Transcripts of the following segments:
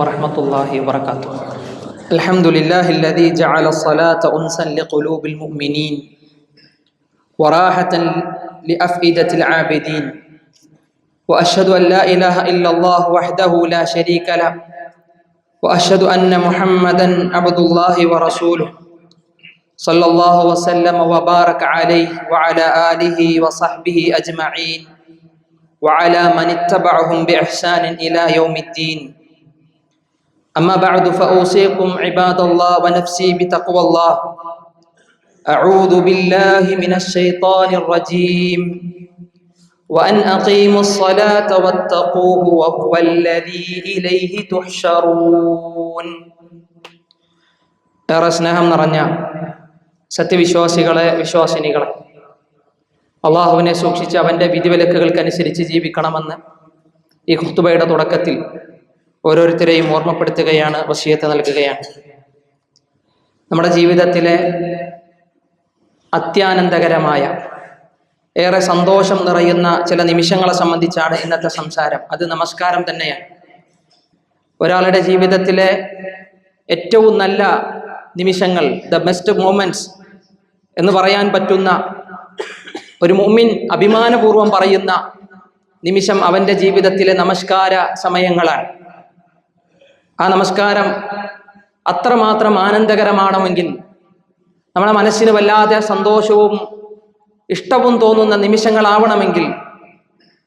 ورحمة الله وبركاته. الحمد لله الذي جعل الصلاة أنسا لقلوب المؤمنين وراحة لأفئدة العابدين. وأشهد أن لا إله إلا الله وحده لا شريك له. وأشهد أن محمدا عبد الله ورسوله. صلى الله وسلم وبارك عليه وعلى آله وصحبه أجمعين. وعلى من اتبعهم بإحسان إلى يوم الدين. أما بعد فأوصيكم عباد الله ونفسي بتقوى الله أعوذ بالله من الشيطان الرجيم وأن أقيموا الصلاة واتقوه وهو الذي إليه تحشرون ഏറെ സ്നേഹം നിറഞ്ഞ സത്യവിശ്വാസികളെ വിശ്വാസിനികളെ അള്ളാഹുവിനെ സൂക്ഷിച്ച് അവൻ്റെ വിധിവിലക്കുകൾക്കനുസരിച്ച് ജീവിക്കണമെന്ന് ഈ ഖുത്തുബയുടെ തുടക്കത്തിൽ ഓരോരുത്തരെയും ഓർമ്മപ്പെടുത്തുകയാണ് വശീയത്ത് നൽകുകയാണ്. നമ്മുടെ ജീവിതത്തിലെ അത്യാനന്ദകരമായ ഏറെ സന്തോഷം നിറയുന്ന ചില നിമിഷങ്ങളെ സംബന്ധിച്ചാണ് ഇന്നത്തെ സംസാരം. അത് നമസ്കാരം തന്നെയാണ്. ഒരാളുടെ ജീവിതത്തിലെ ഏറ്റവും നല്ല നിമിഷങ്ങൾ ദ ബെസ്റ്റ് മൂമെന്റ്സ് എന്ന് പറയാൻ പറ്റുന്ന ഒരു മുമ്മിൻ അഭിമാനപൂർവം പറയുന്ന നിമിഷം അവന്റെ ജീവിതത്തിലെ നമസ്കാര സമയങ്ങളാണ്. ആ നമസ്കാരം അത്രമാത്രം ആനന്ദകരമാണെങ്കിൽ നമ്മുടെ മനസ്സിന് വല്ലാതെ സന്തോഷവും ഇഷ്ടവും തോന്നുന്ന നിമിഷങ്ങളാവണമെങ്കിൽ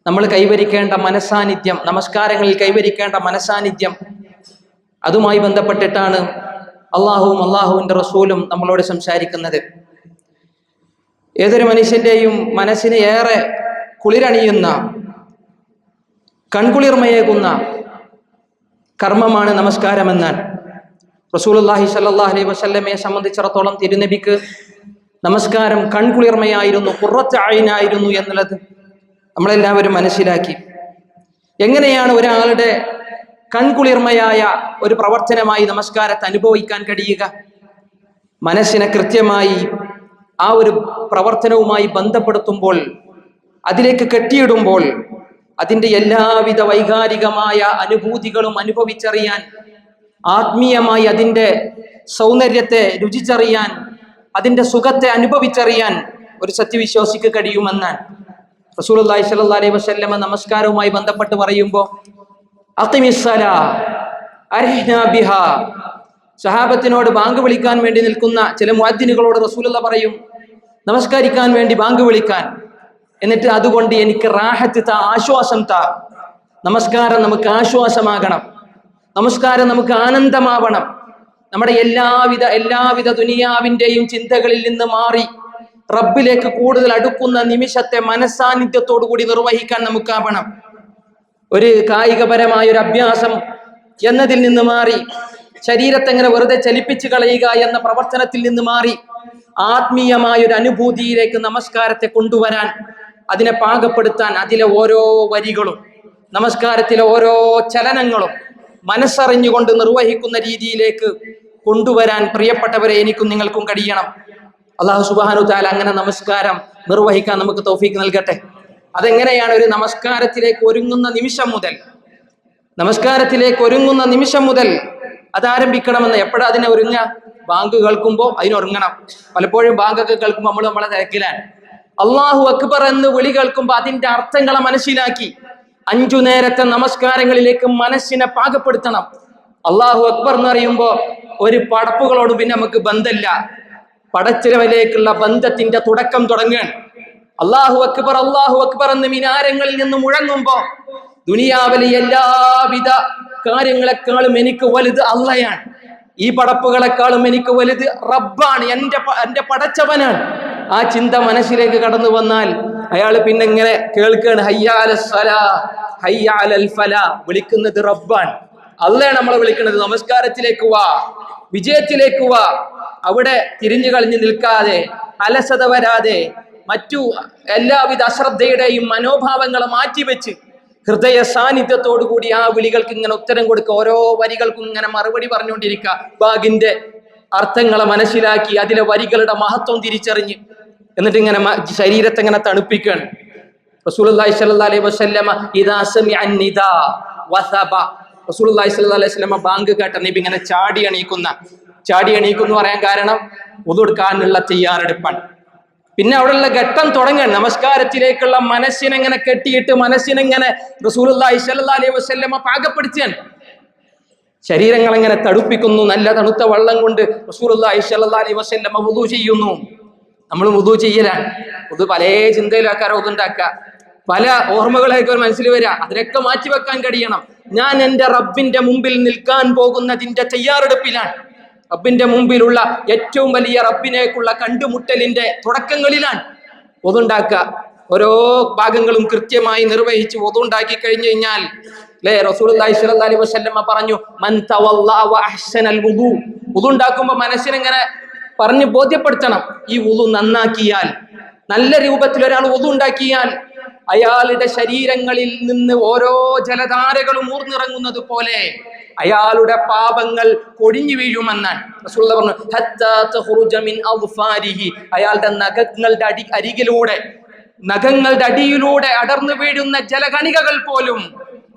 നമ്മൾ കൈവരിക്കേണ്ട മനസാന്നിധ്യം നമസ്കാരങ്ങളിൽ കൈവരിക്കേണ്ട മനസാന്നിധ്യം അതുമായി ബന്ധപ്പെട്ടിട്ടാണ് അള്ളാഹുവും അള്ളാഹുവിന്റെ റസൂലും നമ്മളോട് സംസാരിക്കുന്നത്. ഏതൊരു മനുഷ്യന്റെയും മനസ്സിന് ഏറെ കുളിരണിയുന്ന കൺകുളിർമയേകുന്ന കർമ്മമാണ് നമസ്കാരമെന്നാൽ. റസൂലുല്ലാഹി സല്ലാ അലൈഹി വസല്ലമയെ സംബന്ധിച്ചിടത്തോളം തിരുനബിക്ക് നമസ്കാരം കൺകുളിർമയായിരുന്നു കുറച്ചായിനായിരുന്നു എന്നുള്ളത് നമ്മളെല്ലാവരും മനസ്സിലാക്കി. എങ്ങനെയാണ് ഒരാളുടെ കൺകുളിർമയായ ഒരു പ്രവർത്തനമായി നമസ്കാരത്തെ അനുഭവിക്കാൻ കഴിയുക? മനസ്സിനെ കൃത്യമായി ആ ഒരു പ്രവർത്തനവുമായി ബന്ധപ്പെടുത്തുമ്പോൾ അതിലേക്ക് കെട്ടിയിടുമ്പോൾ അതിന്റെ എല്ലാവിധ വൈകാരികമായ അനുഭൂതികളും അനുഭവിച്ചറിയാൻ ആത്മീയമായി അതിന്റെ സൗന്ദര്യത്തെ രുചിച്ചറിയാൻ അതിന്റെ സുഖത്തെ അനുഭവിച്ചറിയാൻ ഒരു സത്യവിശ്വാസിക്ക് കഴിയുമെന്ന് റസൂൽ റസൂലുള്ളാഹി സ്വല്ലല്ലാഹി അലൈഹി വസ്ല്ലമ നമസ്കാരവുമായി ബന്ധപ്പെട്ട് പറയുമ്പോൾ സഹാബത്തിനോട് ബാങ്ക് വിളിക്കാൻ വേണ്ടി നിൽക്കുന്ന ചില മുഅദ്ദിനുകളോട് റസൂലുള്ള പറയും നമസ്കരിക്കാൻ വേണ്ടി ബാങ്ക് വിളിക്കാൻ. എന്നിട്ട് അതുകൊണ്ട് എനിക്ക് റാഹത്ത് താ ആശ്വാസം താ. നമസ്കാരം നമുക്ക് ആശ്വാസമാകണം. നമസ്കാരം നമുക്ക് ആനന്ദമാവണം. നമ്മുടെ എല്ലാവിധ എല്ലാവിധ ദുനിയാവിന്റെയും ചിന്തകളിൽ നിന്ന് മാറി റബ്ബിലേക്ക് കൂടുതൽ അടുക്കുന്ന നിമിഷത്തെ മനസാന്നിധ്യത്തോടു കൂടി നിർവഹിക്കാൻ നമുക്കാവണം. ഒരു കായികപരമായ ഒരു അഭ്യാസം എന്നതിൽ നിന്ന് മാറി ശരീരത്തെ എങ്ങനെ വെറുതെ ചലിപ്പിച്ചു കളയുക എന്ന പ്രവർത്തനത്തിൽ നിന്ന് മാറി ആത്മീയമായ ഒരു അനുഭൂതിയിലേക്ക് നമസ്കാരത്തെ കൊണ്ടുവരാൻ അതിനെ പാകപ്പെടുത്താൻ അതിലെ ഓരോ വരികളും നമസ്കാരത്തിലെ ഓരോ ചലനങ്ങളും മനസ്സറിഞ്ഞുകൊണ്ട് നിർവഹിക്കുന്ന രീതിയിലേക്ക് കൊണ്ടുവരാൻ പ്രിയപ്പെട്ടവരെ എനിക്കും നിങ്ങൾക്കും കഴിയണം. അള്ളാഹു സുബാനു താല അങ്ങനെ നമസ്കാരം നിർവഹിക്കാൻ നമുക്ക് തോഫീക്ക് നൽകട്ടെ. അതെങ്ങനെയാണ് ഒരു നമസ്കാരത്തിലേക്ക് ഒരുങ്ങുന്ന നിമിഷം മുതൽ നമസ്കാരത്തിലേക്ക് ഒരുങ്ങുന്ന നിമിഷം മുതൽ അതാരംഭിക്കണമെന്ന് എപ്പോഴാ അതിനെ ഒരുങ്ങ ബാങ്ക് കേൾക്കുമ്പോൾ അതിനൊരുങ്ങണം പലപ്പോഴും ബാങ്കൊക്കെ കേൾക്കുമ്പോൾ നമ്മൾ നമ്മളെ തിരക്കിലാണ്. അള്ളാഹു അക്ബർ എന്ന് വിളി കേൾക്കുമ്പോൾ അതിന്റെ അർത്ഥങ്ങളെ മനസ്സിലാക്കി. അഞ്ചു നേരത്തെ നമസ്കാരങ്ങളിലേക്ക് മനസ്സിനെ പാകപ്പെടുത്തണം. അള്ളാഹു അക്ബർ എന്ന് പറയുമ്പോൾ ഒരു പടപ്പുകളോട് പിന്നെ നമുക്ക് ബന്ധമില്ല. പടച്ചിലവിലേക്കുള്ള ബന്ധത്തിന്റെ തുടക്കം തുടങ്ങാൻ. അള്ളാഹു അക്ബർ അള്ളാഹു അക്ബർ എന്ന് മിനാരങ്ങളിൽ നിന്ന് മുഴങ്ങുമ്പോ ദുനിയാവിലെ എല്ലാവിധ കാര്യങ്ങളെക്കാളും എനിക്ക് വലുത് അള്ളയാണ്. ഈ പടപ്പുകളെക്കാളും എനിക്ക് വലുത് റബ്ബാണ്. എന്റെ എന്റെ പടച്ചവനാണ്. ആ ചിന്ത മനസ്സിലേക്ക് കടന്നു വന്നാൽ അയാൾ പിന്നെ ഇങ്ങനെ കേൾക്കുകയാണ് ഹയ്യാല സല ഹയ്യാലൽ ഫല വിളിക്കുന്നത് റബ്ബാൻ അള്ളയാണ് നമ്മളെ വിളിക്കുന്നത് നമസ്കാരത്തിലേക്ക് വാ വിജയത്തിലേക്ക് വാ അവിടെ തിരിഞ്ഞു കളഞ്ഞു നിൽക്കാതെ അലസത വരാതെ മറ്റു എല്ലാവിധ അശ്രദ്ധയുടെയും മനോഭാവങ്ങളെ മാറ്റിവെച്ച് ഹൃദയ സാന്നിധ്യത്തോടു കൂടി ആ വിളികൾക്ക് ഇങ്ങനെ ഉത്തരം കൊടുക്കുക ഓരോ വരികൾക്കും ഇങ്ങനെ മറുപടി പറഞ്ഞുകൊണ്ടിരിക്കുക. ബാഗിന്റെ അർത്ഥങ്ങളെ മനസ്സിലാക്കി അതിലെ വരികളുടെ മഹത്വം തിരിച്ചറിഞ്ഞ് എന്നിട്ട് ഇങ്ങനെ ശരീരത്തെ ഇങ്ങനെ അലൈഹി വസല്ലമ ബാങ്ക് കേട്ട നബി ഇങ്ങനെ ചാടി എണീക്കുന്ന. ചാടി എണീക്കുന്നു പറയാൻ കാരണം ഉതുടുക്കാനുള്ള തയ്യാറെടുപ്പാണ്. പിന്നെ അവിടെയുള്ള ഘട്ടം തുടങ്ങണം നമസ്കാരത്തിലേക്കുള്ള മനസ്സിനെങ്ങനെ കെട്ടിയിട്ട് മനസ്സിനെങ്ങനെ റസൂൽ അലൈഹി വസല്ലമ പാകപ്പെടുത്തിയാണ്. ശരീരങ്ങൾ എങ്ങനെ തണുപ്പിക്കുന്നു നല്ല തണുത്ത വെള്ളം കൊണ്ട് ചെയ്യുന്നു. നമ്മൾ വുദു ചെയ്യലാണ് വുദു പല ചിന്തയിലാക്കാരോ ഉണ്ടാക്കുക പല ഓർമ്മകളൊക്കെ മനസ്സിൽ വരിക അതിനൊക്കെ മാറ്റി വെക്കാൻ കഴിയണം. ഞാൻ എന്റെ റബ്ബിന്റെ മുമ്പിൽ നിൽക്കാൻ പോകുന്നതിന്റെ തയ്യാറെടുപ്പിലാണ്. റബ്ബിന്റെ മുമ്പിലുള്ള ഏറ്റവും വലിയ റബ്ബിനേക്കുള്ള കണ്ടുമുട്ടലിന്റെ തുടക്കങ്ങളിലാണ്. ഒതുണ്ടാക്കുക ഓരോ ഭാഗങ്ങളും കൃത്യമായി നിർവഹിച്ച് ഒതുണ്ടാക്കി കഴിഞ്ഞു കഴിഞ്ഞാൽ അല്ലേ സ്വല്ലല്ലാഹി അലൈഹി വസല്ലമ പറഞ്ഞു മൻ മനസ്സിനെങ്ങനെ പറഞ്ഞ് ബോധ്യപ്പെടുത്തണം ഈ ഉതു നന്നാക്കിയാൽ നല്ല രൂപത്തിൽ ഒരാൾ ഉണ്ടാക്കിയാൽ അയാളുടെ ശരീരങ്ങളിൽ നിന്ന് ഓരോ ജലധാരകളും ഊർന്നിറങ്ങുന്നത് പോലെ അയാളുടെ പാപങ്ങൾ കൊഴിഞ്ഞു വീഴുമെന്നാണ് പറഞ്ഞു. അയാളുടെ നഖങ്ങളുടെ അടി അരികിലൂടെ നഖങ്ങളുടെ അടിയിലൂടെ അടർന്നു വീഴുന്ന ജലകണികകൾ പോലും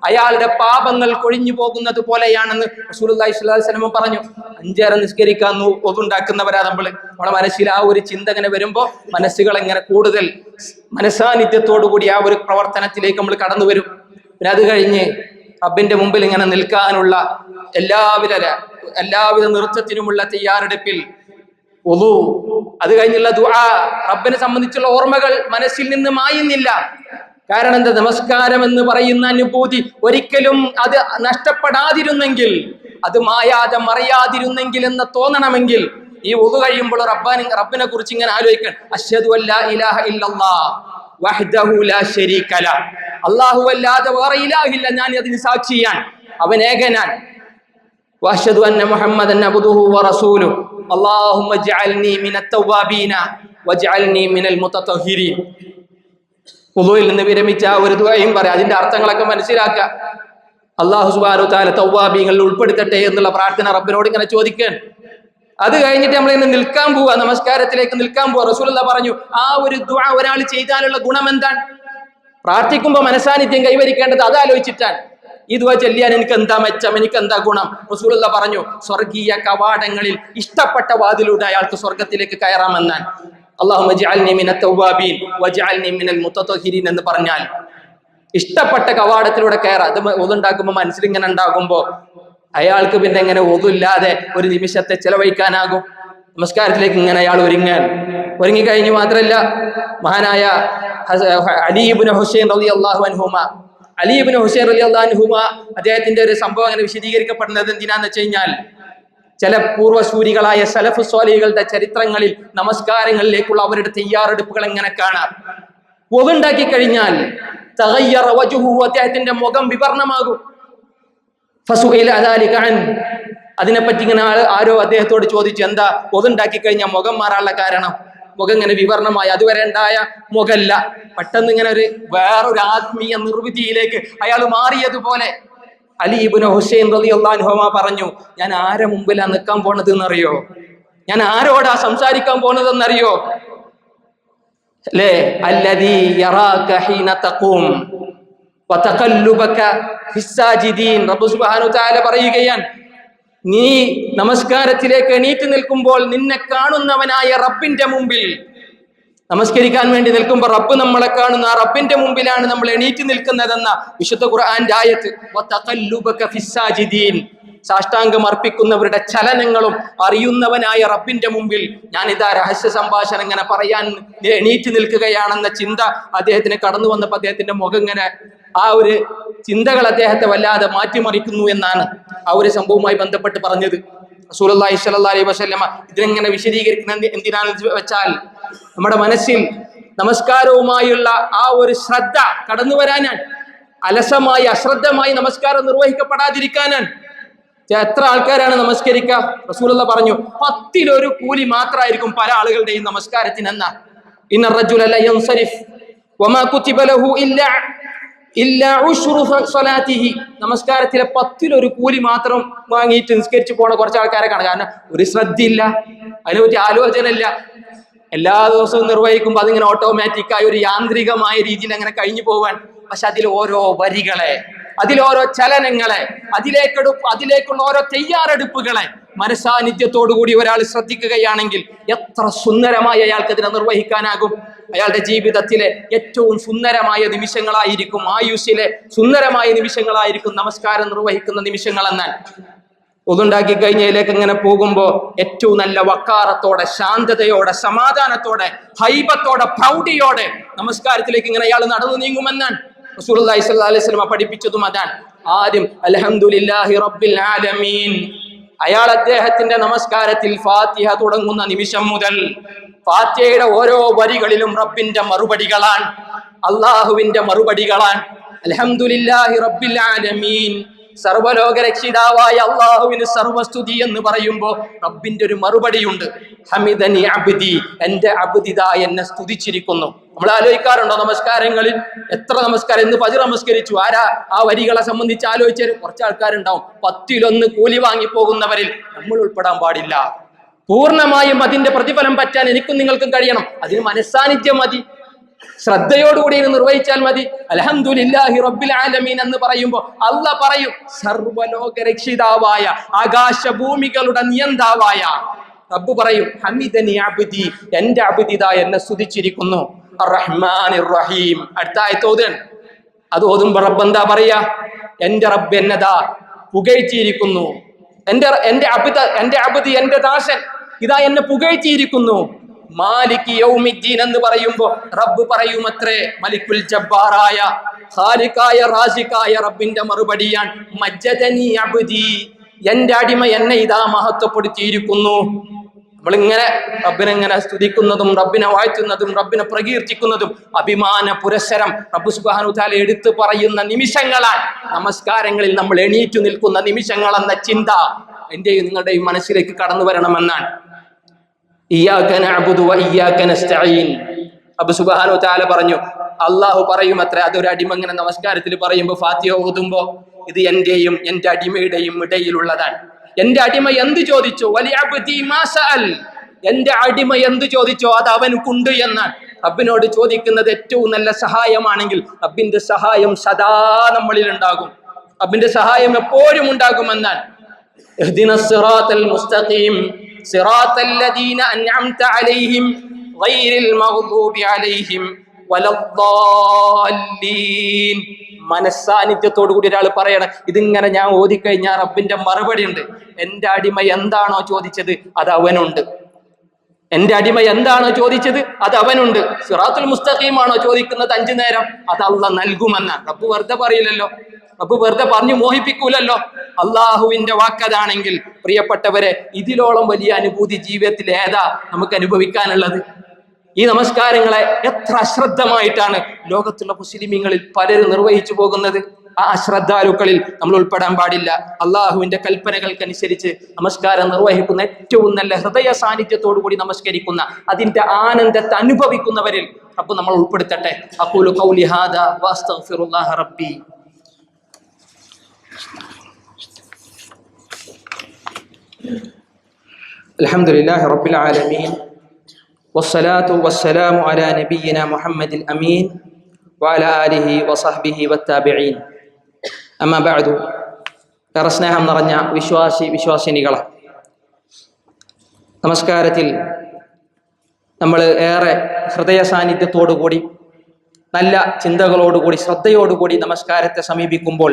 അയാളുടെ പാപങ്ങൾ കൊഴിഞ്ഞു പോകുന്നത് പോലെയാണെന്ന് വസല്ലം പറഞ്ഞു. അഞ്ചേറെ നിസ്കരിക്കാൻ ഒതുണ്ടാക്കുന്നവരാ നമ്മൾ നമ്മുടെ മനസ്സിൽ ആ ഒരു ചിന്ത ഇങ്ങനെ വരുമ്പോൾ മനസ്സുകൾ എങ്ങനെ കൂടുതൽ മനസാന്നിധ്യത്തോടുകൂടി ആ ഒരു പ്രവർത്തനത്തിലേക്ക് നമ്മൾ കടന്നു വരും. പിന്നെ അത് കഴിഞ്ഞ് റബ്ബിന്റെ മുമ്പിൽ ഇങ്ങനെ നിൽക്കാനുള്ള എല്ലാവിധ എല്ലാവിധ നൃത്തത്തിനുമുള്ള തയ്യാറെടുപ്പിൽ ഒതു അത് കഴിഞ്ഞുള്ള ദുആ റബ്ബിനെ സംബന്ധിച്ചുള്ള ഓർമ്മകൾ മനസ്സിൽ നിന്ന് മായുന്നില്ല. കാരണം എന്താ? നമസ്കാരം എന്ന് പറയുന്ന അനുഭൂതി ഒരിക്കലും അത് നഷ്ടപ്പെടാതിരുന്നെങ്കിൽ അത് മായാതെ മറിയാതിരുന്നെങ്കിൽ എന്ന് തോന്നണമെങ്കിൽ ഈ ഒതു കഴിയുമ്പോൾ റബ്ബാൻ റബ്ബിനെ കുറിച്ച് ഇങ്ങനെ ആലോചിക്കാൻ വഹ്ദഹു ലാ ല അല്ലാഹു അല്ലാതെ വേറെ ഇലാഹില്ല ഞാൻ അതിന് സാക്ഷിയാണ് അവൻ ഏകനാൻ واشهد ان محمدا عبده ورسوله اللهم اجعلني من التوابين واجعلني من المتطهرين വുളുവിൽ നിന്ന് വിരമിച്ച ആ ഒരു ദുആയും പറയാം അതിന്റെ അർത്ഥങ്ങളൊക്കെ മനസ്സിലാക്കുക അള്ളാഹു സുബാനു താല തൗവാബിങ്ങളിൽ ഉൾപ്പെടുത്തട്ടെ എന്നുള്ള പ്രാർത്ഥന റബ്ബിനോട് ഇങ്ങനെ ചോദിക്കാൻ അത് കഴിഞ്ഞിട്ട് നമ്മൾ ഇന്ന് നിൽക്കാൻ പോവാ നമസ്കാരത്തിലേക്ക് നിൽക്കാൻ പോവാ റസൂലുള്ള പറഞ്ഞു ആ ഒരു ദുആ ഒരാൾ ചെയ്താലുള്ള ഗുണം എന്താണ് പ്രാർത്ഥിക്കുമ്പോൾ മനസാന്നിധ്യം കൈവരിക്കേണ്ടത് അതാലോചിച്ചിട്ടാണ് ഈ ദുആ ചൊല്ലിയാൽ എനിക്ക് എന്താ മെച്ചം? എനിക്ക് എന്താ ഗുണം? റസൂലുള്ള പറഞ്ഞു സ്വർഗീയ കവാടങ്ങളിൽ ഇഷ്ടപ്പെട്ട വാതിലൂടെ അയാൾക്ക് സ്വർഗത്തിലേക്ക് കയറാമെന്നാണ്. അള്ളാഹു എന്ന് പറഞ്ഞാൽ ഇഷ്ടപ്പെട്ട കവാടത്തിലൂടെ കയറാം. അത് ഒതുണ്ടാക്കുമ്പോൾ മനസ്സിൽ ഇങ്ങനെ ഉണ്ടാകുമ്പോൾ അയാൾക്ക് പിന്നെ ഇങ്ങനെ ഒതുല്ലാതെ ഒരു നിമിഷത്തെ ചെലവഴിക്കാനാകും? നമസ്കാരത്തിലേക്ക് ഇങ്ങനെ അയാൾ ഒരുങ്ങാൻ. ഒരുങ്ങി കഴിഞ്ഞു മാത്രമല്ല മഹാനായ അലീബുൻ ഹുസൈൻ റളിയല്ലാഹു അൻഹുമ അലീബിൻ ഹുസൈൻ അലി അള്ളാഹുഹുമ അദ്ദേഹത്തിന്റെ ഒരു സംഭവം അങ്ങനെ വിശദീകരിക്കപ്പെടുന്നത് എന്തിനാന്ന് വെച്ച് കഴിഞ്ഞാൽ ചില പൂർവസൂരികളായ സലഫ് സ്വാലികളുടെ ചരിത്രങ്ങളിൽ നമസ്കാരങ്ങളിലേക്കുള്ള അവരുടെ തയ്യാറെടുപ്പുകൾ എങ്ങനെ കാണാം? ഒതുണ്ടാക്കി കഴിഞ്ഞാൽ അദ്ദേഹത്തിന്റെ മുഖം അൻ. അതിനെപ്പറ്റി ഇങ്ങനെ ആരോ അദ്ദേഹത്തോട് ചോദിച്ചു എന്താ? ഒതുണ്ടാക്കി കഴിഞ്ഞാൽ മുഖം മാറാനുള്ള കാരണം? മുഖം ഇങ്ങനെ വിവരണമായി. അതുവരെ ഉണ്ടായ മുഖല്ല. പെട്ടെന്ന് ഇങ്ങനെ ഒരു വേറൊരു ആത്മീയ നിർവൃതിയിലേക്ക് അയാൾ മാറിയതുപോലെ. അലി ഹുസൈൻ റലി അള്ളാൻഹോമ പറഞ്ഞു ഞാൻ ആരെ മുമ്പിലാ നിൽക്കാൻ പോണത് എന്നറിയോ ഞാൻ ആരോടാ സംസാരിക്കാൻ പോണതെന്നറിയോ? അല്ലേ? തആല പറയുകയാണ് നീ നമസ്കാരത്തിലേക്ക് എണീറ്റ് നിൽക്കുമ്പോൾ നിന്നെ കാണുന്നവനായ റബ്ബിന്റെ മുമ്പിൽ. നമസ്കരിക്കാൻ വേണ്ടി നിൽക്കുമ്പോൾ റബ്ബ് നമ്മളെ കാണുന്ന. ആ റബ്ബിന്റെ മുമ്പിലാണ് നമ്മൾ എണീറ്റ് നിൽക്കുന്നതെന്ന വിശുദ്ധ ഖുർആന്റെ ആയത്ത്. സാഷ്ടാംഗം അർപ്പിക്കുന്നവരുടെ ചലനങ്ങളും അറിയുന്നവനായ റബ്ബിന്റെ മുമ്പിൽ. ഞാൻ ഇതാ രഹസ്യ സംഭാഷണം ഇങ്ങനെ പറയാൻ എണീറ്റ് നിൽക്കുകയാണെന്ന ചിന്ത അദ്ദേഹത്തിന് കടന്നു വന്നപ്പോൾ അദ്ദേഹത്തിന്റെ മുഖം ഇങ്ങനെ ആ ഒരു ചിന്തകൾ അദ്ദേഹത്തെ വല്ലാതെ മാറ്റിമറിക്കുന്നു എന്നാണ് ആ ഒരു സംഭവവുമായി ബന്ധപ്പെട്ട് പറഞ്ഞത്. റസൂലുള്ളാഹി സ്വല്ലല്ലാഹി അലൈഹി വസല്ലമ ഇതിനെങ്ങനെ വിശദീകരിക്കുന്ന എന്തിനാണെന്ന് വെച്ചാൽ നമ്മുടെ മനസ്സിൽ നമസ്കാരവുമായുള്ള ആ ഒരു ശ്രദ്ധ കടന്നു വരാനാണ്. അലസമായി അശ്രദ്ധമായി നമസ്കാരം നിർവഹിക്കപ്പെടാതിരിക്കാനാണ്. എത്ര ആൾക്കാരാണ് നമസ്കരിക്കുക റസൂലുള്ള പറഞ്ഞു പത്തിലൊരു കൂലി മാത്രമായിരിക്കും പല ആളുകളുടെയും നമസ്കാരത്തിനെന്ന ഇന്ന റജുല നമസ്കാരത്തിലെ പത്തിലൊരു കൂലി മാത്രം വാങ്ങിയിട്ട് നിസ്കരിച്ചു പോണ കുറച്ച് ആൾക്കാരെ കാണാം. കാരണം ഒരു ശ്രദ്ധയില്ല. അതിനെപ്പറ്റി ആലോചന ഇല്ല എല്ലാ ദിവസവും നിർവഹിക്കുമ്പോൾ അതിങ്ങനെ ഓട്ടോമാറ്റിക്കായി ഒരു യാന്ത്രികമായ രീതിയിൽ അങ്ങനെ കഴിഞ്ഞു പോവാൻ പക്ഷെ അതിൽ ഓരോ വരികളെ അതിലോരോ ചലനങ്ങളെ അതിലേക്കെടു അതിലേക്കുള്ള ഓരോ തയ്യാറെടുപ്പുകളെ മനസാന്നിധ്യത്തോടുകൂടി ഒരാൾ ശ്രദ്ധിക്കുകയാണെങ്കിൽ എത്ര സുന്ദരമായി അയാൾക്ക് അതിനെ നിർവഹിക്കാനാകും. അയാളുടെ ജീവിതത്തിലെ ഏറ്റവും സുന്ദരമായ നിമിഷങ്ങളായിരിക്കും ആയുസ്സിലെ സുന്ദരമായ നിമിഷങ്ങളായിരിക്കും നമസ്കാരം നിർവഹിക്കുന്ന നിമിഷങ്ങളെന്നാൽ. ഒതുണ്ടാക്കി കഴിഞ്ഞതിലേക്ക് ഇങ്ങനെ പോകുമ്പോൾ ഏറ്റവും നല്ല വക്കാറത്തോടെ ശാന്തതയോടെ സമാധാനത്തോടെ ഹൈബത്തോടെ പ്രൗഢിയോടെ നമസ്കാരത്തിലേക്ക് ഇങ്ങനെ അയാൾ നടന്നു നീങ്ങുമെന്നാണ്. റസൂലുള്ളാഹി സ്വല്ലല്ലാഹി അലൈഹി വസല്ലം പഠിപ്പിച്ചതും അതാണ്. ആദ്യം അൽഹംദുലില്ലാഹി റബ്ബിൽ ആലമീൻ. അയാൾ അദ്ദേഹത്തിന്റെ നമസ്കാരത്തിൽ ഫാത്തിഹ തുടങ്ങുന്ന നിമിഷം മുതൽ ഫാത്തിഹയുടെ ഓരോ വരികളിലും റബ്ബിന്റെ മറുപടികളാണ് അള്ളാഹുവിന്റെ മറുപടികളാണ്. അൽഹംദുലില്ലാഹി റബ്ബിൽ ആലമീൻ. സർവലോക രക്ഷിതാവായ അള്ളാഹുവിന് സർവസ്തുതി എന്ന് പറയുമ്പോൾ റബ്ബിന്റെ ഒരു മറുപടിയുണ്ട്. ഹമിദനി അബ്ദി എന്റെ അബ്ദിത എന്നെ സ്തുതിച്ചിരിക്കുന്നു. നമ്മൾ ആലോചിക്കാറുണ്ടോ നമസ്കാരങ്ങളിൽ? എത്ര നമസ്കാരം ഇന്ന് പതി നമസ്കരിച്ചു. ആരാ? ആ വരികളെ സംബന്ധിച്ച് ആലോചിച്ചാൽ കുറച്ച് ആൾക്കാരുണ്ടാവും. പത്തിലൊന്ന് കൂലി വാങ്ങി പോകുന്നവരിൽ നമ്മൾ ഉൾപ്പെടാൻ പാടില്ല. പൂർണമായും അതിന്റെ പ്രതിഫലം പറ്റാൻ എനിക്കും നിങ്ങൾക്കും കഴിയണം. അതിന് മനസ്സാന്നിധ്യം മതി. ശ്രദ്ധയോടുകൂടി ഇത് നിർവഹിച്ചാൽ മതി. അലഹമുല്ലാഹി റബ്ബിൽ ആലമീൻ എന്ന് പറയുമ്പോൾ അല്ല പറയും സർവലോക രക്ഷിതാവായ ആകാശഭൂമികളുടെ നിയന്താവായ. റബ്ബ് പറയും ഹമിദനി അബ്ദി എന്റെ അബുദിത എന്നെ സ്തുതിച്ചിരിക്കുന്നു. റഹീം അടുത്ത ആയത്തോതൻ അത് ഓതുമ്പോ റബ്ബ് എന്താ പറയാ? എന്റെ റബ്ബ് എന്നതാ പുകഴ്ത്തിയിരിക്കുന്നു. എന്റെ എന്റെ അബിത എന്റെ അബിതി എന്റെ ദാസൻ ഇതാ എന്നെ പുകഴ്ത്തിയിരിക്കുന്നു. മാലിക് യൗമിദ്ദീൻ എന്ന് പറയുമ്പോ റബ്ബ് പറയുമത്രേ മലിക്കുൽ ജബ്ബാറായ ഖാലിക്കായ റാസിക്കായ റബ്ബിന്റെ മറുപടിയാൻ മജ്ജദനി അബ്ദി എന്റെ അടിമ എന്നെ ഇതാ മഹത്വപ്പെടുത്തിയിരിക്കുന്നു. നമ്മളിങ്ങനെ റബ്ബിനെ ഇങ്ങനെ സ്തുതിക്കുന്നതും റബ്ബിനെ വാഴ്ത്തുന്നതും റബ്ബിനെ പ്രകീർത്തിക്കുന്നതും അഭിമാന പുരസ്സരം റബ്ബു സുബ്ഹാനഹു താല എടുത്തു പറയുന്ന നിമിഷങ്ങളാൽ നമസ്കാരങ്ങളിൽ നമ്മൾ എണീറ്റു നിൽക്കുന്ന നിമിഷങ്ങളെന്ന ചിന്ത എന്റെയും നിങ്ങളുടെയും മനസ്സിലേക്ക് കടന്നു വരണമെന്നാണ്. അബു സുബ്ഹാനഹു താല പറഞ്ഞു അള്ളാഹു പറയും അത്ര അതൊരു അടിമ ഇങ്ങനെ നമസ്കാരത്തിൽ പറയുമ്പോൾ ഫാത്തിഹ ഓതുമ്പോ ഇത് എന്റെയും എന്റെ അടിമയുടെയും ഇടയിലുള്ളതാണ്. എന്റെ അടിമ എന്ത് ചോദിച്ചോ വലിയ എന്റെ അടിമ എന്ത് ചോദിച്ചോ അത് അവനുക്കുണ്ട് എന്നാണ് റബ്ബിനോട് ചോദിക്കുന്നത് ഏറ്റവും നല്ല സഹായമാണെങ്കിൽ റബ്ബിന്റെ സഹായം സദാ നമ്മളിൽ ഉണ്ടാകും റബ്ബിന്റെ സഹായം എപ്പോഴും ഉണ്ടാകുമെന്നാൽ اهدنا الصراط المستقيم صراط الذين أنعمت عليهم غير المغضوب عليهم ولا الضالين മനസ്സാന്നിധ്യത്തോടു കൂടി ഒരാൾ പറയണം ഇതിങ്ങനെ ഞാൻ ഓതിക്കഴിഞ്ഞാൽ റബ്ബിന്റെ മറുപടി ഉണ്ട്. എന്റെ അടിമ എന്താണോ ചോദിച്ചത് അത് അവനുണ്ട്. എന്റെ അടിമ എന്താണോ ചോദിച്ചത് അത് അവനുണ്ട്. സിറാത്തുൽ മുസ്തഖീമാണോ ചോദിക്കുന്നത് അഞ്ചു നേരം? അത് അല്ല നൽകുമെന്ന. റബ്ബ് വെറുതെ പറയില്ലല്ലോ. റബ്ബ് വെറുതെ പറഞ്ഞു മോഹിപ്പിക്കൂലല്ലോ. അള്ളാഹുവിന്റെ വാക്കതാണെങ്കിൽ പ്രിയപ്പെട്ടവരെ ഇതിലോളം വലിയ അനുഭൂതി ജീവിതത്തിൽ ഏതാ നമുക്ക് അനുഭവിക്കാനുള്ളത്? ഈ നമസ്കാരങ്ങളെ എത്ര അശ്രദ്ധമായിട്ടാണ് ലോകത്തുള്ള മുസ്ലിമീങ്ങളിൽ പലരും നിർവഹിച്ചു പോകുന്നത് ആ അശ്രദ്ധാലുക്കളിൽ നമ്മൾ ഉൾപ്പെടാൻ പാടില്ല അള്ളാഹുവിന്റെ കൽപ്പനകൾക്കനുസരിച്ച് നമസ്കാരം നിർവഹിക്കുന്ന ഏറ്റവും നല്ല ഹൃദയ സാന്നിധ്യത്തോടു കൂടി നമസ്കരിക്കുന്ന അതിന്റെ ആനന്ദത്തെ അനുഭവിക്കുന്നവരിൽ അപ്പൊ നമ്മൾ ഉൾപ്പെടുത്തട്ടെ അപ്പോലു കൗലി ഹാദ വാസ്തഗ്ഫിറുല്ലാഹ റബ്ബി الحمد لله رب العالمين والصلاة والسلام على نبينا محمد الأمين وعلى آله وصحبه والتابعين أما بعد ഏറെ സ്നേഹം നിറഞ്ഞ വിശ്വാസി വിശ്വാസിനികളെ നമസ്കാരത്തിൽ നമ്മൾ ഏറെ ഹൃദയ സാന്നിധ്യത്തോടുകൂടി നല്ല ചിന്തകളോടുകൂടി ശ്രദ്ധയോടുകൂടി നമസ്കാരത്തെ സമീപിക്കുമ്പോൾ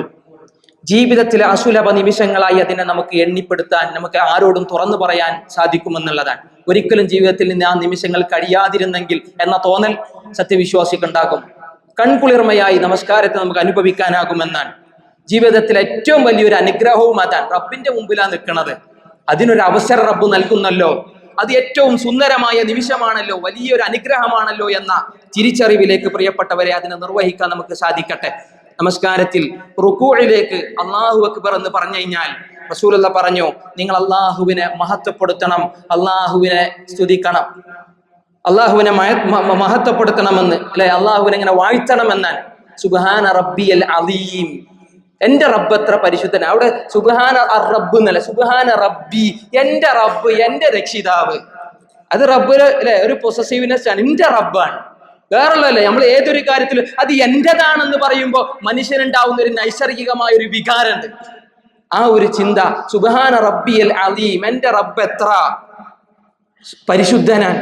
ജീവിതത്തിലെ അസുലഭ നിമിഷങ്ങളായി അതിനെ നമുക്ക് എണ്ണിപ്പെടുത്താൻ നമുക്ക് ആരോടും തുറന്നു പറയാൻ സാധിക്കുമെന്നുള്ളതാണ്. ഒരിക്കലും ജീവിതത്തിൽ നിന്ന് ആ നിമിഷങ്ങൾ കഴിയാതിരുന്നെങ്കിൽ എന്ന തോന്നൽ സത്യവിശ്വാസിക്കുണ്ടാകും കൺകുളിർമയായി നമസ്കാരത്തെ നമുക്ക് അനുഭവിക്കാനാകുമെന്നാണ്. ജീവിതത്തിലെ ഏറ്റവും വലിയൊരു അനുഗ്രഹവും അതാണ് റബ്ബിന്റെ മുമ്പിലാണ് നിൽക്കുന്നത്. അതിനൊരു അവസരം റബ്ബ് നൽകുന്നല്ലോ. അത് ഏറ്റവും സുന്ദരമായ നിമിഷമാണല്ലോ വലിയൊരു അനുഗ്രഹമാണല്ലോ എന്ന തിരിച്ചറിവിലേക്ക് പ്രിയപ്പെട്ടവരെ അതിനെ നിർവഹിക്കാൻ നമുക്ക് സാധിക്കട്ടെ. നമസ്കാരത്തിൽ റുക്കൂഴിലേക്ക് അള്ളാഹു അക്ബർ എന്ന് പറഞ്ഞു കഴിഞ്ഞാൽ റസൂലുള്ള പറഞ്ഞു നിങ്ങൾ അള്ളാഹുവിനെ മഹത്വപ്പെടുത്തണം അള്ളാഹുവിനെ സ്തുതിക്കണം. അള്ളാഹുവിനെ മഹത്വപ്പെടുത്തണമെന്ന് അല്ലെ? അള്ളാഹുവിനെ ഇങ്ങനെ വാഴ്ത്തണമെന്നാണ് സുബാന റബ്ബി അൽ അലീം. എന്റെ റബ്ബ് എത്ര പരിശുദ്ധൻ അവിടെ സുബാന റബ്ബ് എന്നല്ല? സുബാന റബ്ബി എന്റെ റബ്ബ് എന്റെ രക്ഷിതാവ്. അത് റബ്ബ് അല്ലെ? ഒരു പൊസസീവ്നെസ് ആണ്. എന്റെ റബ്ബാണ്. വേറുള്ളതല്ല നമ്മൾ ഏതൊരു കാര്യത്തിൽ അത് എന്റേതാണെന്ന് പറയുമ്പോൾ മനുഷ്യനുണ്ടാവുന്ന ഒരു നൈസർഗികമായ ഒരു വികാരമുണ്ട്. ആ ഒരു ചിന്ത സുബാന റബ്ബിയൽ അലീം എന്റെ റബ്ബ് എത്ര? പരിശുദ്ധനാൻ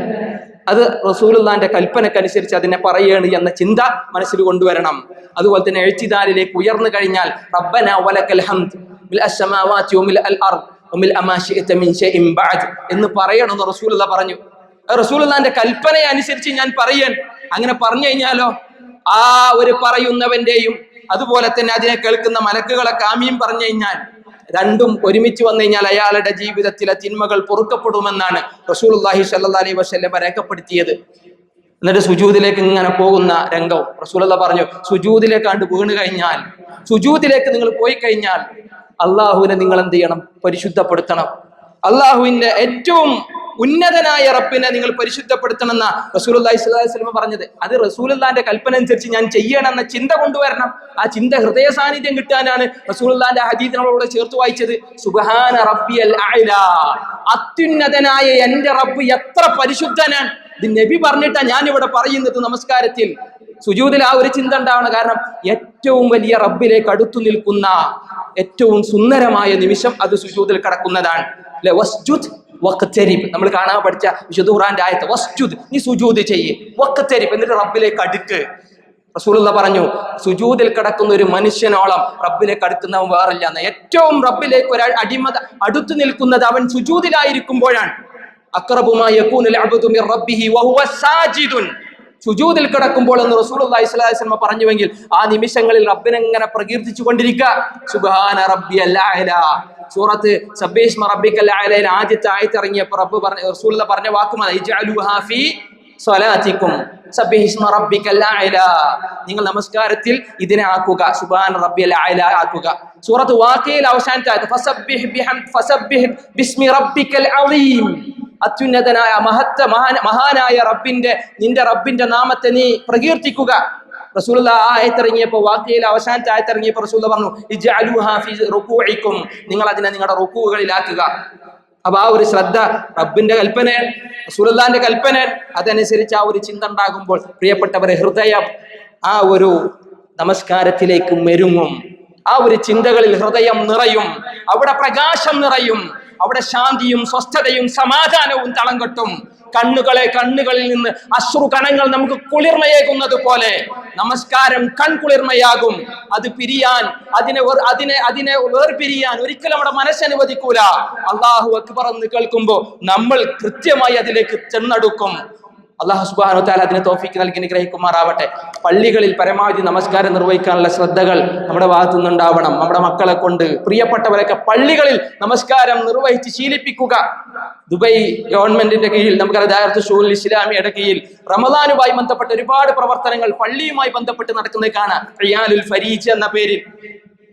അത് റസൂലുള്ളാന്റെ കൽപ്പനക്കനുസരിച്ച് അതിനെ പറയാണ് എന്ന ചിന്ത മനസ്സിൽ കൊണ്ടുവരണം. അതുപോലെ തന്നെ എഴുത്തിദാരിലേക്ക് ഉയർന്നു കഴിഞ്ഞാൽ റബ്ബന ഹംദ് എന്ന് പറയണമെന്ന് റസൂലുള്ള പറഞ്ഞു. റസൂലുള്ളാന്റെ കൽപ്പന അനുസരിച്ച് ഞാൻ പറയൻ അങ്ങനെ പറഞ്ഞു കഴിഞ്ഞാലോ ആ ഒരു പറയുന്നവന്റെയും അതുപോലെ തന്നെ അതിനെ കേൾക്കുന്ന മലക്കുകളൊക്കെ കാമിയും പറഞ്ഞു കഴിഞ്ഞാൽ രണ്ടും ഒരുമിച്ച് വന്നു കഴിഞ്ഞാൽ അയാളുടെ ജീവിതത്തിലെ തിന്മകൾ പൊറുക്കപ്പെടുമെന്നാണ് റസൂലുള്ളാഹി സ്വല്ലല്ലാഹി അലൈഹി വസല്ലം രേഖപ്പെടുത്തിയത്. എന്നിട്ട് സുജൂതിലേക്ക് ഇങ്ങനെ പോകുന്ന രംഗവും റസൂലുള്ള പറഞ്ഞു സുജൂദിലേക്ക് കണ്ട് വീണ് കഴിഞ്ഞാൽ സുജൂതിലേക്ക് നിങ്ങൾ പോയി കഴിഞ്ഞാൽ അള്ളാഹുവിനെ നിങ്ങൾ എന്ത് ചെയ്യണം? പരിശുദ്ധപ്പെടുത്തണം. അള്ളാഹുവിന്റെ ഏറ്റവും ഉന്നതനായ റബ്ബിനെ നിങ്ങൾ പരിശുദ്ധപ്പെടുത്തണമെന്ന സ്വല്ലല്ലാഹി അലൈഹി വസല്ലം പറഞ്ഞത്. അത് റസൂലുള്ളാന്റെ കൽപ്പന അനുസരിച്ച് ഞാൻ ചെയ്യണം എന്ന ചിന്ത കൊണ്ടുവരണം. ആ ചിന്ത ഹൃദയ സാന്നിധ്യം കിട്ടാനാണ് റസൂലുള്ളാന്റെ ഹദീദ് നമ്മളോട് ചേർത്ത് വായിച്ചത്. സുബാന റബ്ബിയൽ അത്യുന്നതനായ എന്റെ റബ്ബ് എത്ര പരിശുദ്ധനാണ്. ഇത് നബി പറഞ്ഞിട്ടാ ഞാൻ ഇവിടെ പറയുന്നത് നമസ്കാരത്തിൽ. സുജൂദിൽ ആ ഒരു ചിന്ത ഉണ്ടാവണം. കാരണം ഏറ്റവും വലിയ റബ്ബിലേക്ക് അടുത്തു നിൽക്കുന്ന ഏറ്റവും സുന്ദരമായ നിമിഷം അത് സുജൂദിൽ കടക്കുന്നതാണ്. വസ്ജുദ് നമ്മൾ കാണാൻ പഠിച്ച വിശുദ്ധ ഖുറാന്റെ ആയത്ത് വസ്ജുദ്. നീ സുജൂദ് ചെയ്യേ. വഖ്തരിബ്. എന്നിട്ട് റബ്ബിലേക്ക് അടുക്ക് റസൂലുള്ള പറഞ്ഞു സുജൂതിൽ കിടക്കുന്ന ഒരു മനുഷ്യനോളം റബ്ബിലേക്ക് അടുക്കുന്നവൻ വേറില്ല എന്ന്. ഏറ്റവും റബ്ബിലേക്ക് ഒരാൾ അടിമത അടുത്തു നിൽക്കുന്നത് അവൻ സുജൂദിലായിരിക്കുമ്പോഴാണ് സുജൂദിൽ കിടക്കുമ്പോൾ എന്ന് അലൈഹി വസല്ലം പറഞ്ഞുവെങ്കിൽ ആ നിമിഷങ്ങളിൽ റബ്ബിനെങ്ങനെ പ്രകീർത്തിച്ചു കൊണ്ടിരിക്കുക? സുബ്ഹാന റബ്ബിയൽ അഅല സൂറത്ത് സബ്ബീസ്മ റബ്ബിക്കൽ അഅലയിൽ ആദ്യത്തെ ആയത്ത് ഇറങ്ങിയപ്പോൾ റബ്ബ് പറഞ്ഞ റസൂലുള്ള പറഞ്ഞ വാക്കുമാണ് സ്വലാത്തിക്കും. സബ്ബിഹിസ്മ റബ്ബിക്കൽ അഅല നിങ്ങൾ നമസ്കാരത്തിൽ ഇതിനെ ആക്കുക. സുബ്ഹാന റബ്ബിയൽ അഅല ആക്കുക. സൂറത്ത് വാക്കയിൽ അവസാനത്തെ അത്യുന്നതനായ മഹത്ത മഹാന മഹാനായ റബ്ബിന്റെ നിന്റെ റബ്ബിന്റെ നാമത്തെ നീ പ്രകീർത്തിക്കുക. റസൂല ആയത്തിറങ്ങിയപ്പോ വാക്കിയിൽ അവസാനത്തെ ആയത്തിറങ്ങിയപ്പോ റസൂല പറഞ്ഞു റുകൂഇക്കും നിങ്ങൾ അതിനെ നിങ്ങളുടെ റുക്കൂകളിലാക്കുക അപ്പൊ ആ ഒരു ശ്രദ്ധ റബ്ബിന്റെ കൽപ്പന റസൂലുള്ളാന്റെ കൽപ്പന അതനുസരിച്ച് ആ ഒരു ചിന്ത ഉണ്ടാകുമ്പോൾ പ്രിയപ്പെട്ടവരെ ഹൃദയം ആ ഒരു നമസ്കാരത്തിലേക്ക് മെരുങ്ങും. ആ ഒരു ചിന്തകളിൽ ഹൃദയം നിറയും. അവിടെ പ്രകാശം നിറയും. അവിടെ ശാന്തിയും സ്വസ്ഥതയും സമാധാനവും തളം കെട്ടും. കണ്ണുകളെ കണ്ണുകളിൽ നിന്ന് അശ്രു കണങ്ങൾ നമുക്ക് കുളിർമയേകുന്നത് പോലെ നമസ്കാരം കൺകുളിർമയാകും അത് പിരിയാൻ അതിനെ അതിനെ അതിനെ വേർപിരിയാൻ ഒരിക്കലും നമ്മുടെ മനസ്സനുവദിക്കൂല. അള്ളാഹു അക്ബർ എന്ന് കേൾക്കുമ്പോൾ നമ്മൾ കൃത്യമായി അതിലേക്ക് ചെന്നടുക്കും. അള്ളാഹു സുബാനു താല അതിന് തോഫിക്ക് നൽകി അനുഗ്രഹിക്കുമാറാവട്ടെ. പള്ളികളിൽ പരമാവധി നമസ്കാരം നിർവഹിക്കാനുള്ള ശ്രദ്ധകൾ നമ്മുടെ ഭാഗത്തു നിന്നുണ്ടാവണം. നമ്മുടെ മക്കളെ കൊണ്ട്. പ്രിയപ്പെട്ടവരൊക്കെ പള്ളികളിൽ നമസ്കാരം നിർവഹിച്ച് ശീലിപ്പിക്കുക. ദുബൈ ഗവൺമെന്റിന്റെ കീഴിൽ നമുക്കറിയാം ദായർത്ത് ഷൂൽ ഇസ്ലാമിയുടെ കീഴിൽ റമദാനുമായി ബന്ധപ്പെട്ട ഒരുപാട് പ്രവർത്തനങ്ങൾ പള്ളിയുമായി ബന്ധപ്പെട്ട് നടക്കുന്നത് കാണാം റിയാലുൽ ഫരീജ് എന്ന പേരിൽ.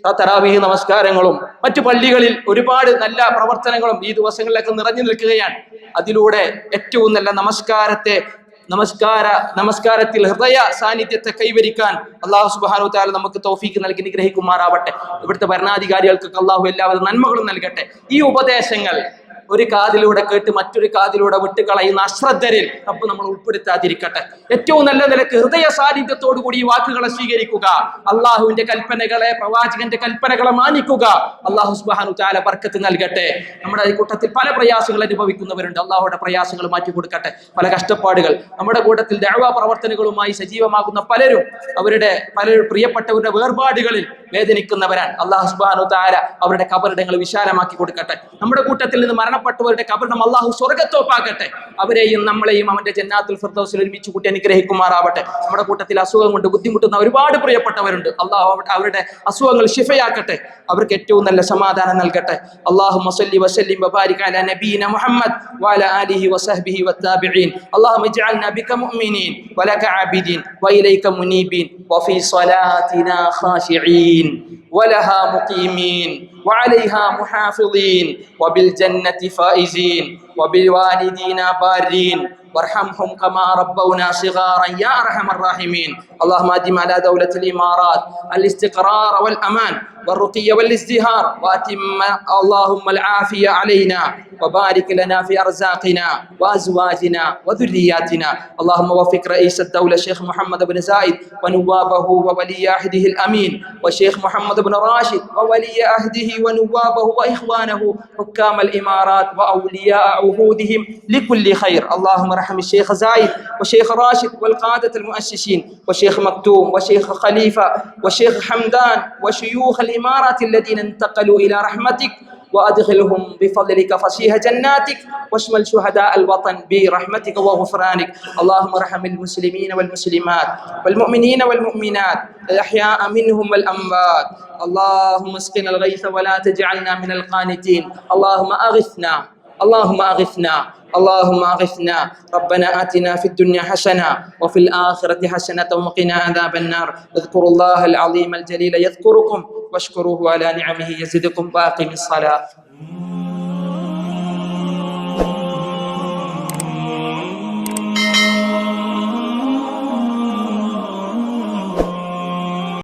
ആ തറാവീഹ് നമസ്കാരങ്ങളും മറ്റു പള്ളികളിൽ ഒരുപാട് നല്ല പ്രവർത്തനങ്ങളും ഈ ദിവസങ്ങളിലൊക്കെ നിറഞ്ഞു നിൽക്കുകയാണ്. അതിലൂടെ ഏറ്റവും നല്ല നമസ്കാരത്തെ നമസ്കാര നമസ്കാരത്തിൽ ഹൃദയ സാന്നിധ്യത്തെ കൈവരിക്കാൻ അള്ളാഹു സുബാനു താല നമുക്ക് തോഫീക്ക് നൽകി നിഗ്രഹിക്കുമാറാവട്ടെ ഇവിടുത്തെ ഭരണാധികാരികൾക്ക് അള്ളാഹു എല്ലാവരും നന്മകളും നൽകട്ടെ. ഈ ഉപദേശങ്ങൾ ഒരു കാതിലൂടെ കേട്ട് മറ്റൊരു കാതിലൂടെ വിട്ടുകളയുന്ന അശ്രദ്ധരിൽ റബ്ബ് നമ്മൾ ഉൾപ്പെടുത്താതിരിക്കട്ടെ. ഏറ്റവും നല്ല നിലയ്ക്ക് ഹൃദയ സാന്നിധ്യത്തോടു കൂടി ഈ വാക്കുകളെ സ്വീകരിക്കുക. അള്ളാഹുവിന്റെ കൽപ്പനകളെ പ്രവാചകന്റെ കൽപ്പനകളെ മാനിക്കുക. അള്ളാഹു സുബാനു ചാല ബർക്കത്ത് നൽകട്ടെ. നമ്മുടെ ഈ കൂട്ടത്തിൽ പല പ്രയാസങ്ങൾ അനുഭവിക്കുന്നവരുണ്ട്. അള്ളാഹുടെ പ്രയാസങ്ങൾ മാറ്റി കൊടുക്കട്ടെ. പല കഷ്ടപ്പാടുകൾ. നമ്മുടെ കൂട്ടത്തിൽ ദഴവ പ്രവർത്തനങ്ങളുമായി സജീവമാകുന്ന പലരും അവരുടെ പല പ്രിയപ്പെട്ടവരുടെ വേർപാടുകളിൽ വേദനിക്കുന്നവരാണ്. അള്ളാഹു സുബാനു താര അവരുടെ കബറിടങ്ങൾ വിശാലമാക്കി കൊടുക്കട്ടെ. നമ്മുടെ കൂട്ടത്തിൽ നിന്ന് മരണപ്പെട്ടവരുടെ കബറിടം അള്ളാഹു സ്വർഗത്തോപ്പാക്കട്ടെ അവരെയും നമ്മളെയും അവന്റെ ജന്നാത്തുൽ ഫിർദൗസിൽ ഒരുമിച്ച് കൂട്ടി അനുഗ്രഹിക്കുമാറാവട്ടെ നമ്മുടെ കൂട്ടത്തിൽ അസുഖം കൊണ്ട് ബുദ്ധിമുട്ടുന്ന ഒരുപാട് പ്രിയപ്പെട്ടവരുണ്ട് അള്ളാഹു അവരുടെ- അവരുടെ അസുഖങ്ങൾ ഷിഫയാക്കട്ടെ അവർക്ക് ഏറ്റവും നല്ല സമാധാനം നൽകട്ടെ അള്ളാഹു മസല്ലി വസല്ലിം വബാരിക് അല നബീന മുഹമ്മദ് وعلى آله وصحبه والتابعين اللهم اجعلنا بك مؤمنين ولك عابدين وإليك منيبين وفي صلاتنا خاشعين ولها مقيمين وعليها محافظين وبالجنة فائزين وبالوالدين بارين وارحمهم كما ربونا صغارا يا أرحم الراحمين. اللهم أدم على دولة الإمارات الاستقرار والأمان والرقي والازدهار وأتم اللهم العافية علينا وبارك لنا في أرزاقنا وأزواجنا وذرياتنا. اللهم وفق رئيس الدولة الشيخ محمد بن زايد ونوابه وولي عهده الأمين والشيخ محمد بن راشد وولي عهده ونوابه وإخوانه حكام الإمارات وأولياء عهودهم لكل خير. اللهم ارحم الشيخ زايد والشيخ راشد والقادة المؤسسين والشيخ مكتوم والشيخ خليفة والشيخ حمدان وشيوخ الإمارات الذين انتقلوا إلى رحمتك وأدخلهم بفضلك فسيح جناتك واشمل شهداء الوطن برحمتك وغفرانك. اللهم ارحم المسلمين والمسلمات والمؤمنين والمؤمنات الأحياء منهم والأموات. اللهم اسقنا الغيث ولا تجعلنا من القانتين. اللهم أغثنا اللهم أغثنا اللهم أغثنا. ربنا آتنا في الدنيا حسنة وفي الآخرة حسنة وقنا عذاب النار. اذكروا الله العظيم الجليل يذكركم واشكروه على نعمه يزدكم وأقم الصلاة.